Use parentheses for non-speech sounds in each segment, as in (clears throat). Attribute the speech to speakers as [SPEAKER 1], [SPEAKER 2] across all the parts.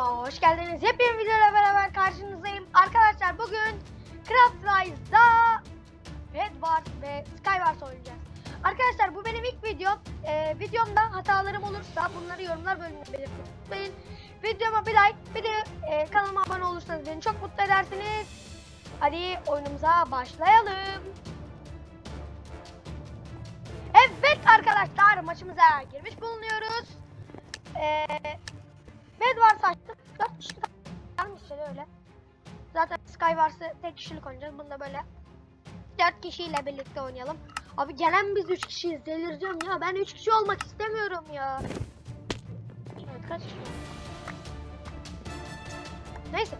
[SPEAKER 1] kanalıma hoş geldiniz. Yepyeni videoyla beraber karşınızdayım. Arkadaşlar bugün Craft Rise'da Bedwars ve Skywars oynayacağız. Arkadaşlar bu benim ilk videom. Ee, videomda hatalarım olursa bunları yorumlar bölümüne belirtin. Videoma bir like, bir de e, kanalıma abone olursanız beni çok mutlu edersiniz. Hadi oyunumuza başlayalım. Evet arkadaşlar maçımıza girmiş bulunuyoruz. Ee, açtım. 4 kişilik kalmış işte öyle. Zaten Skywars'ı tek kişilik oynayacağız. Bunda böyle 4 kişiyle birlikte oynayalım. Abi gelen biz 3 kişiyiz. Delireceğim ya. Ben 3 kişi olmak istemiyorum ya. Evet kaç kişi? Neyse.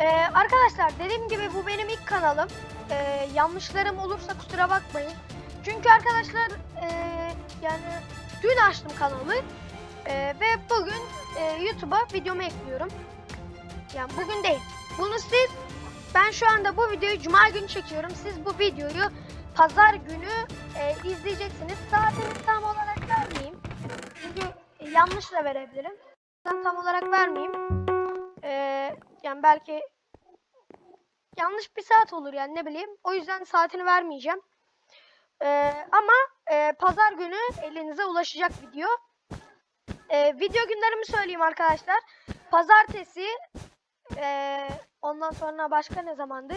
[SPEAKER 1] Ee, arkadaşlar dediğim gibi bu benim ilk kanalım. Ee, yanlışlarım olursa kusura bakmayın. Çünkü arkadaşlar ee, yani dün açtım kanalı. Ee, ve bugün e, YouTube'a videomu ekliyorum. Yani bugün değil. Bunu siz, ben şu anda bu videoyu Cuma günü çekiyorum. Siz bu videoyu Pazar günü e, izleyeceksiniz. Saatini tam olarak vermeyeyim. Çünkü e, yanlış da verebilirim. Ben tam olarak vermeyeyim. Ee, yani belki yanlış bir saat olur yani ne bileyim. O yüzden saatini vermeyeceğim. Ee, ama e, pazar günü elinize ulaşacak video. Ee, video günlerimi söyleyeyim arkadaşlar. Pazartesi, ee, ondan sonra başka ne zamandı?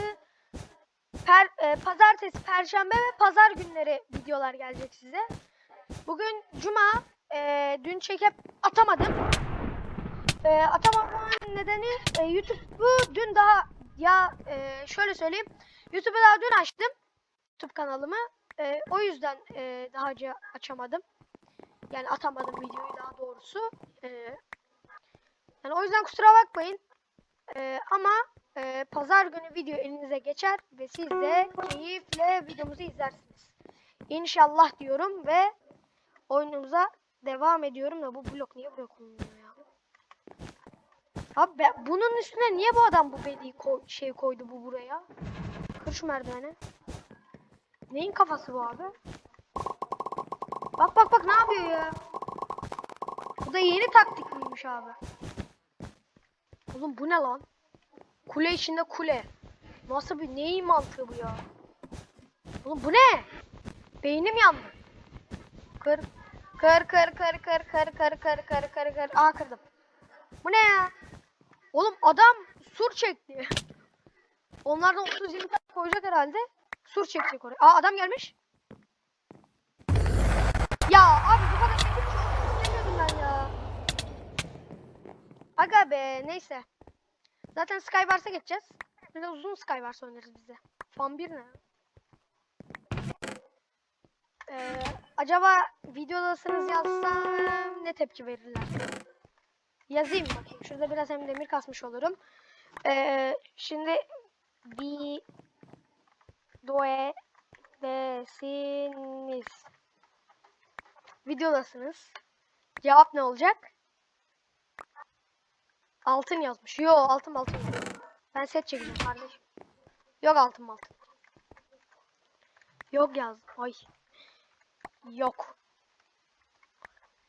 [SPEAKER 1] Per, e, pazartesi, perşembe ve pazar günleri videolar gelecek size. Bugün cuma, ee, dün çekip atamadım. Ee, atamamamın nedeni e, YouTube'u dün daha ya e, şöyle söyleyeyim. YouTube'u daha dün açtım. YouTube kanalımı. E, o yüzden e, daha önce açamadım. Yani atamadım videoyu daha doğrusu. Ee, yani o yüzden kusura bakmayın. Ee, ama e, pazar günü video elinize geçer ve siz de keyifle videomuzu izlersiniz. İnşallah diyorum ve oyunumuza devam ediyorum da bu blok niye buraya konuluyor ya? Abi ben- bunun üstüne niye bu adam bu bediği koy, şey koydu bu buraya? Kır şu merdiveni. Neyin kafası bu abi? Bak bak bak ne yapıyor ya? Bu da yeni taktik miymiş abi? Oğlum bu ne lan? Kule içinde kule. Nasıl bir neyin mantığı bu ya? Oğlum bu ne? Beynim yandı. Kır. Kır kır kır kır kır kır kır kır kır kır. Aa kırdım. Bu ne ya? Oğlum adam sur çekti. (laughs) Onlardan 30-20 tane koyacak herhalde. Sur çekecek oraya. Aa adam gelmiş. Ya abi bu kadar Aga be neyse. Zaten Skywars'a geçeceğiz. Bir de uzun Skywars oynarız biz de. Fan 1 ne? Ee, acaba videodasınız yazsam ne tepki verirler? Yazayım bakayım. Şurada biraz hem demir kasmış olurum. Ee, şimdi bir doe desiniz videodasınız. Cevap ne olacak? Altın yazmış. Yo altın altın. Ben set çekeceğim kardeşim. Yok altın altın. Yok yazdım. Ay. Yok.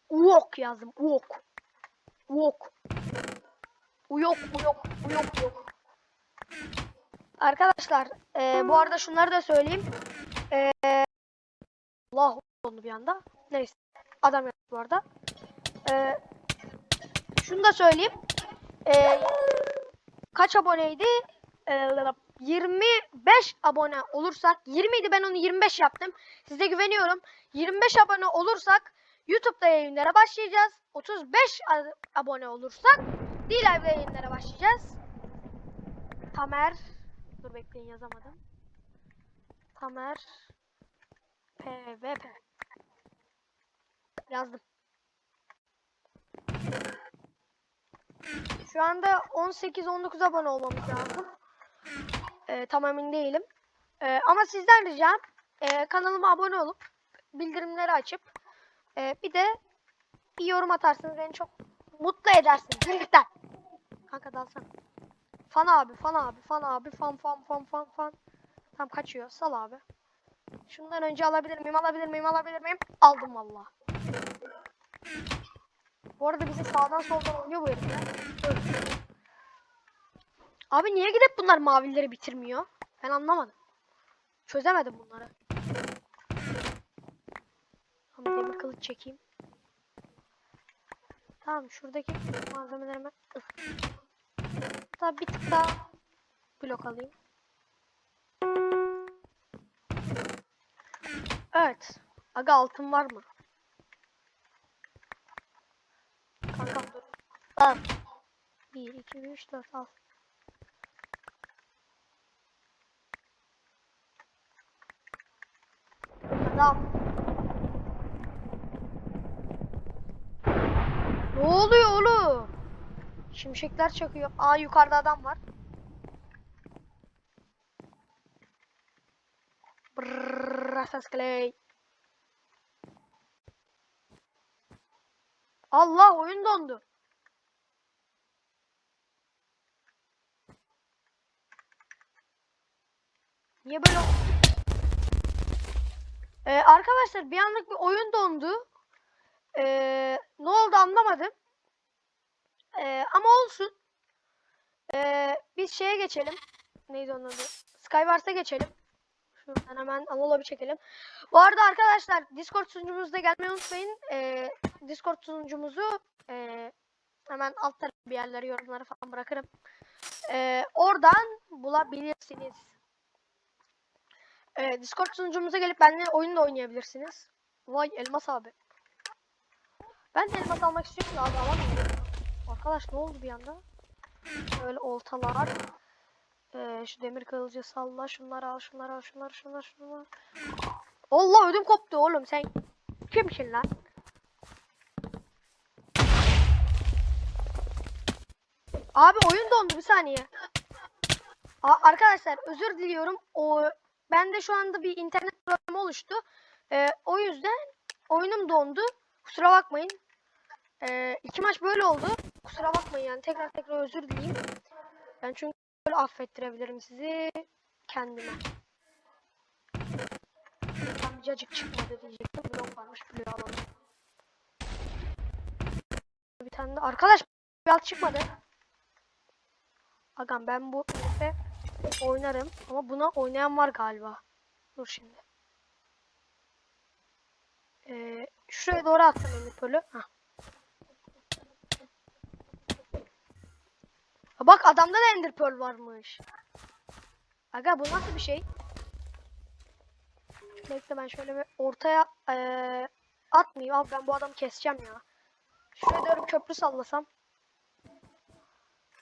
[SPEAKER 1] Uok yazdım. Uok. Uok. Uyok uyok uyok yok. Arkadaşlar eee, bu arada şunları da söyleyeyim. Eee Allah oldu bir anda. Neyse. Adam yok bu arada. Ee, şunu da söyleyeyim. Ee, kaç aboneydi? Ee, 25 abone olursak 20 idi ben onu 25 yaptım. Size güveniyorum. 25 abone olursak YouTube'da yayınlara başlayacağız. 35 a- abone olursak D-Live'da yayınlara başlayacağız. Tamer Dur bekleyin yazamadım. Tamer PVP Yazdım. Şu anda 18-19 abone olmamız lazım. Ee, tam emin değilim. Ee, ama sizden ricam e, kanalıma abone olup bildirimleri açıp e, bir de bir yorum atarsınız beni çok mutlu edersiniz. Lan. Kanka dalsana. Fan abi, fan abi, fan abi, fan fan fan fan fan. Tam kaçıyor. Sal abi. Şundan önce alabilir miyim, alabilir miyim, alabilir miyim? Aldım valla. Bu arada bizi sağdan soldan oynuyor bu herifler. Abi niye gidip bunlar mavileri bitirmiyor? Ben anlamadım. Çözemedim bunları. Ama demir kılıç çekeyim. Tamam şuradaki malzemelerime Hatta bir tık daha blok alayım. Evet. Aga altın var mı? Kankam dur. Al. 1, 2, 3, 4 al. Al. Ne oluyor oğlum? Şimşekler çakıyor. Aa yukarıda adam var. Brrrr, Clay. Allah oyun dondu. Niye böyle? Ee, arkadaşlar bir anlık bir oyun dondu. Ee, ne oldu anlamadım. Ee, ama olsun. Ee, biz şeye geçelim. Neydi onun adı? Skywars'a geçelim. Şuradan hemen Anıl'a bir çekelim. Bu arada arkadaşlar Discord sunucumuzda gelmeyi unutmayın. Ee, Discord sunucumuzu ee, hemen alt tarafı bir yerlere yorumlara falan bırakırım. Ee, oradan bulabilirsiniz. Ee, Discord sunucumuza gelip benimle oyun da oynayabilirsiniz. Vay Elmas abi. Ben de elmas almak istiyorum da abi alamıyorum. Arkadaş ne oldu bir anda? Böyle oltalar. Ee, şu demir kılıcı salla. Şunları al, şunları al, şunları, şunları, şunları. Allah ödüm koptu oğlum sen. Kimsin lan? Abi oyun dondu bir saniye. A arkadaşlar özür diliyorum. O bende şu anda bir internet problemi oluştu. Ee, o yüzden oyunum dondu. Kusura bakmayın. Ee, iki maç böyle oldu. Kusura bakmayın yani tekrar tekrar özür dileyim. Ben çünkü böyle affettirebilirim sizi kendime. Tam çıkmadı diyecektim. Blok varmış. Blok alalım. Bir tane de arkadaş bir alt çıkmadı. Agam ben bu herife oynarım ama buna oynayan var galiba. Dur şimdi. Ee, şuraya doğru attım Emipol'ü. Bak adamda da Ender Pearl varmış. Aga bu nasıl bir şey? Bekle ben şöyle bir ortaya eee atmayayım. Abi ben bu adamı keseceğim ya. Şuraya doğru köprü sallasam.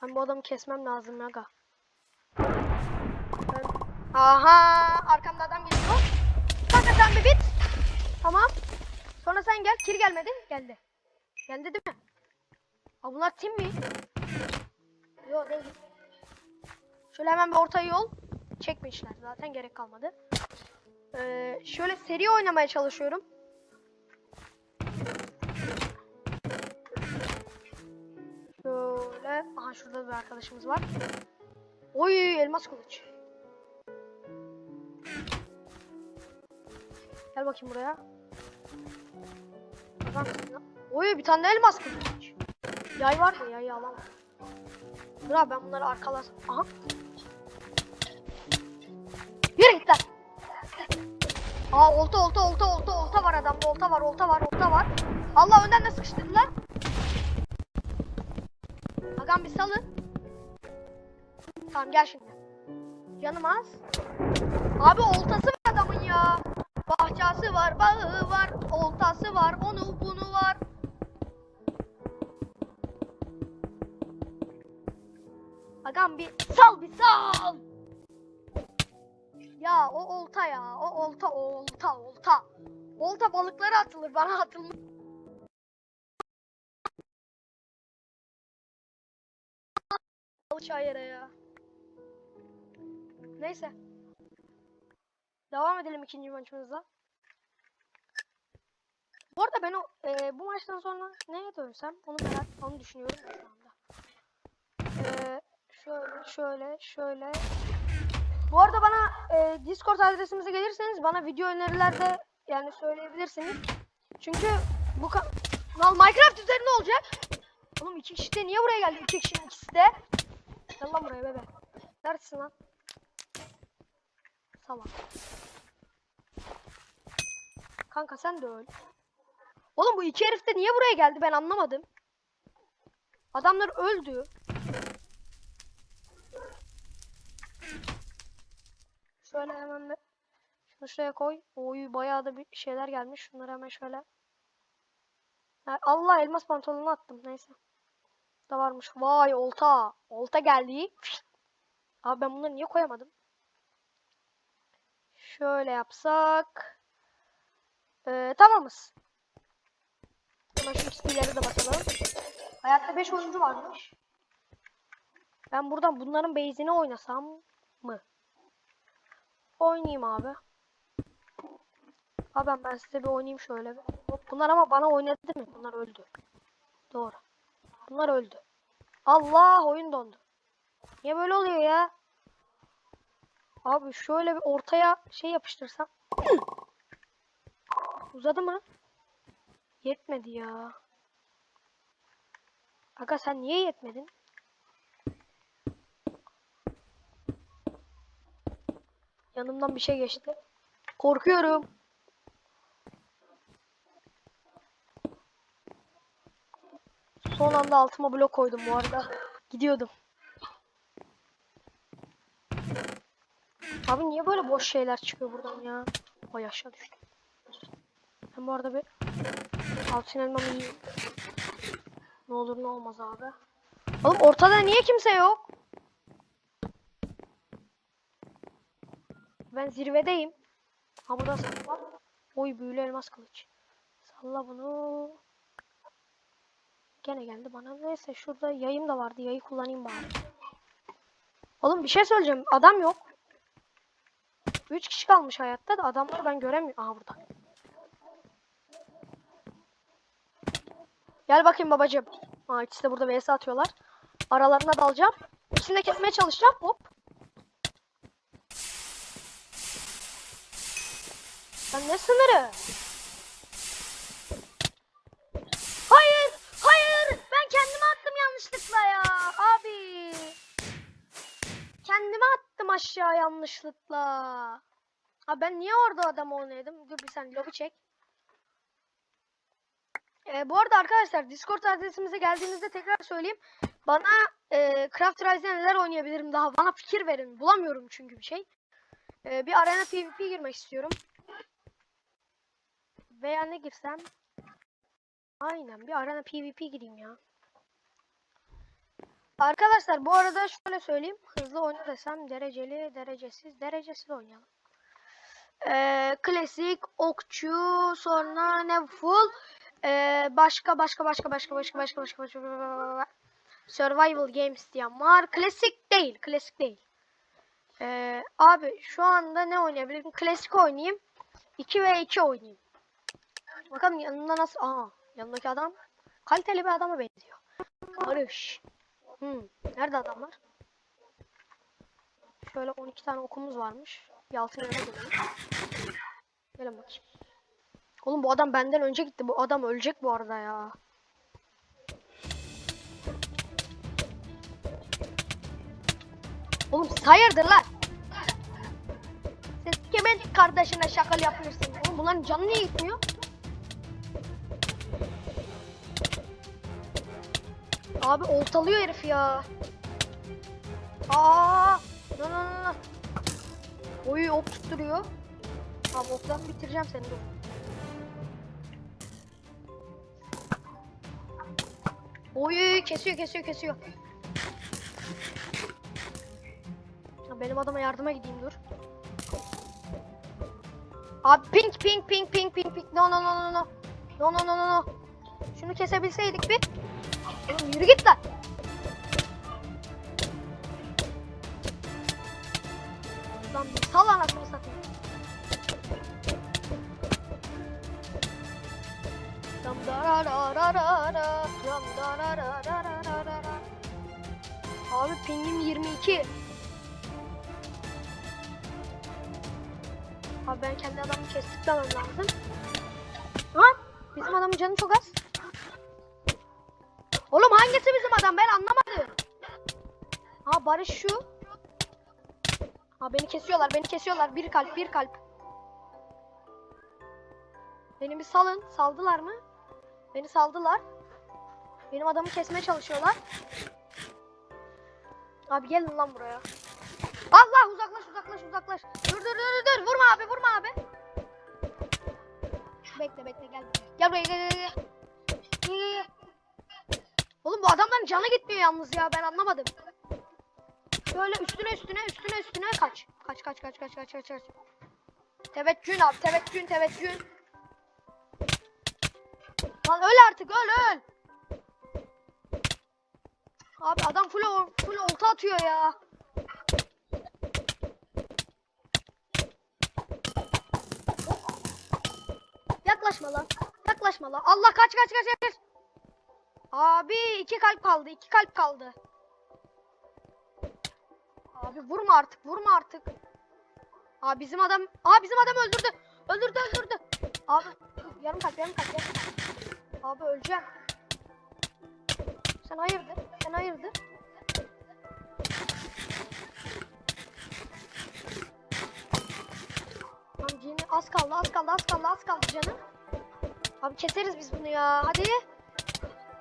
[SPEAKER 1] Ben bu adamı kesmem lazım aga. Aha arkamda adam geliyor. Kanka sen bir bit. Tamam. Sonra sen gel. Kir gelmedi. Geldi. Geldi değil mi? Aa bunlar tim mi? Yok değil. Şöyle hemen bir orta yol. Çekmişler zaten gerek kalmadı. Ee, şöyle seri oynamaya çalışıyorum. Şöyle. Aha şurada bir arkadaşımız var. Oy elmas kılıç. Gel bakayım buraya. Oy bir tane elmas kılıç. Yay var mı? Yayı alamam. Dur abi ben bunları arkalasam. Aha. Yürü git lan. Aa olta olta olta olta olta var adamda olta var olta var olta var. Allah önden de sıkıştırdılar. Agam bir salın. Tamam gel şimdi. Canım az. Abi oltası var adamın ya. Bahçesi var, bağı var, oltası var, onu bunu var. Agam bir sal bir sal. Ya o olta ya. O olta olta olta. Olta balıklara atılır bana atılmaz. Yere ya. Neyse. Devam edelim ikinci maçımıza. Bu arada ben o e, bu maçtan sonra neye dönsem onu merak onu düşünüyorum şu anda. E, şöyle şöyle şöyle. Bu arada bana e, Discord adresimize gelirseniz bana video önerilerde yani söyleyebilirsiniz. Çünkü bu Lan Minecraft üzerine olacak. Oğlum iki kişi de niye buraya geldi? İki kişinin ikisi de. Gel lan buraya bebe. Neredesin lan? Salak. Kanka sen de öl. Oğlum bu iki herif de niye buraya geldi ben anlamadım. Adamlar öldü. Şöyle hemen bir şunu şuraya koy. Oy bayağı da bir şeyler gelmiş. Şunları hemen şöyle. Allah elmas pantolonu attım. Neyse. Da varmış. Vay olta. Olta geldi. Abi ben bunları niye koyamadım? Şöyle yapsak. Ee, tamamız. Şu skill'leri de basalım. Hayatta 5 oyuncu varmış. Ben buradan bunların base'ini oynasam mı? Oynayayım abi. Abi ben, size bir oynayayım şöyle. bunlar ama bana oynadı mi? Bunlar öldü. Doğru. Bunlar öldü. Allah oyun dondu. Niye böyle oluyor ya? Abi şöyle bir ortaya şey yapıştırsam. (clears throat) Uzadı mı? Yetmedi ya. Aga sen niye yetmedin? Yanımdan bir şey geçti. Korkuyorum. Son anda altıma blok koydum bu arada. Gidiyordum. Abi niye böyle boş şeyler çıkıyor buradan ya? Ay aşağı düştüm. Ben bu arada bir altın elmamı yiyeyim. Ne olur ne olmaz abi. Oğlum ortada niye kimse yok? Ben zirvedeyim. Ha burada var. Oy büyülü elmas kılıç. Salla bunu. Gene geldi bana. Neyse şurada yayım da vardı. Yayı kullanayım bari. Oğlum bir şey söyleyeceğim. Adam yok. 3 kişi kalmış hayatta da adamları ben göremiyorum. Aha burada. Gel bakayım babacığım. Aa ikisi de burada vs atıyorlar. Aralarına dalacağım. İkisini de kesmeye çalışacağım. Hop. Lan ne sınırı? Hayır, hayır. Ben kendime attım yanlışlıkla ya. Abi. Kendime attım aşağı yanlışlıkla. Abi ben niye orada adam oynaydım? Dur bir saniye lobi çek. Ee, bu arada arkadaşlar Discord adresimize geldiğinizde tekrar söyleyeyim. Bana e, Craft Rise'de neler oynayabilirim daha bana fikir verin. Bulamıyorum çünkü bir şey. Ee, bir arena PvP girmek istiyorum. Veya ne girsem? Aynen bir arena PvP gireyim ya. Arkadaşlar bu arada şöyle söyleyeyim. Hızlı oyna desem dereceli, derecesiz, derecesiz oynayalım. Ee, klasik, okçu, sonra ne full, ee, başka başka başka başka başka başka başka başka survival games diyen var. Klasik değil, klasik değil. Ee, abi şu anda ne oynayabilirim? Klasik oynayayım. 2 ve 2 oynayayım. Bakalım yanında nasıl? Aa, yanındaki adam kaliteli bir adama benziyor. Barış. Hmm. Nerede adamlar? Şöyle 12 tane okumuz varmış. Bir altın yana gelelim. Gelin bakayım. Oğlum bu adam benden önce gitti. Bu adam ölecek bu arada ya. Oğlum hayırdır lan? Siz kimin kardeşine şakal yapıyorsun? Oğlum bunların canı niye gitmiyor? Abi oltalıyor herif ya. Aa! No no no. Oyu ok tutturuyor. Abi oktan bitireceğim seni dur. Oy kesiyor kesiyor kesiyor. Benim adama yardıma gideyim dur. Abi pink pink pink pink pink pink no no no no no. No no no no no. Şunu kesebilseydik bir. Oğlum yürü git lan. Lan bir sal anasını satayım. Abi pingim 22. Abi ben kendi adamı kestiklemem lazım. Ha? Bizim adamın canı çok az. Oğlum hangisi bizim adam ben anlamadım. Ha Barış şu. Ha beni kesiyorlar beni kesiyorlar. Bir kalp bir kalp. Beni bir salın. Saldılar mı? Beni saldılar. Benim adamı kesmeye çalışıyorlar. Abi gelin lan buraya. Allah uzaklaş uzaklaş uzaklaş. Dur dur dur dur. Vurma abi vurma abi. Bekle bekle gel. Gel buraya gel gel gel. Gel, gel, gel. Oğlum bu adamların canı gitmiyor yalnız ya ben anlamadım. Böyle üstüne üstüne üstüne üstüne kaç. Kaç kaç kaç kaç kaç kaç kaç. Teveccühün abi teveccühün teveccühün. Lan öl artık öl öl. Abi adam full full olta atıyor ya. Yaklaşma lan. Yaklaşma lan. Allah kaç kaç kaç kaç. Abi iki kalp kaldı. iki kalp kaldı. Abi vurma artık. Vurma artık. Abi bizim adam. Aa bizim adam öldürdü. Öldürdü öldürdü. Abi yarım kalp yarım kalp yarım kalp. Abi öleceğim. Sen hayırdır? Sen hayırdır? Tamam az kaldı az kaldı az kaldı az kaldı canım. Abi keseriz biz bunu ya hadi.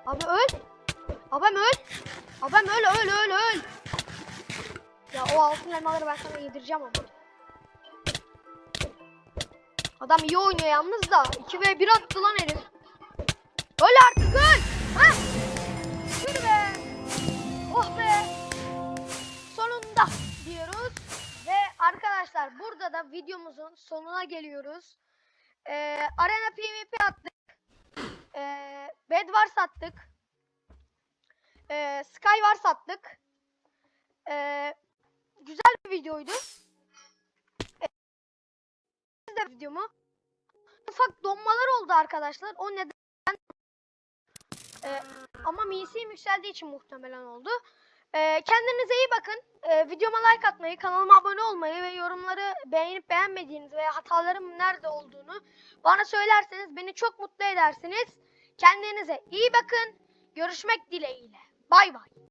[SPEAKER 1] Abi öl. Abam öl. Abam öl öl öl öl. Ya o altın elmaları ben sana yedireceğim ama. Adam iyi oynuyor yalnız da. 2 ve 1 attı lan herif. Öl artık öl. Ha? Be. Oh be. Sonunda diyoruz. Ve arkadaşlar burada da videomuzun sonuna geliyoruz. Ee, Arena PvP attık. Ee, Bed Wars attık. Ee, Sky Wars attık. Ee, güzel bir videoydu. Ee, videomu. Ufak donmalar oldu arkadaşlar. O neden? Ee, ama MC'm yükseldiği için muhtemelen oldu. Ee, kendinize iyi bakın. Ee, videoma like atmayı, kanalıma abone olmayı ve yorumları beğenip beğenmediğiniz veya hatalarım nerede olduğunu bana söylerseniz beni çok mutlu edersiniz. Kendinize iyi bakın. Görüşmek dileğiyle. Bay bay.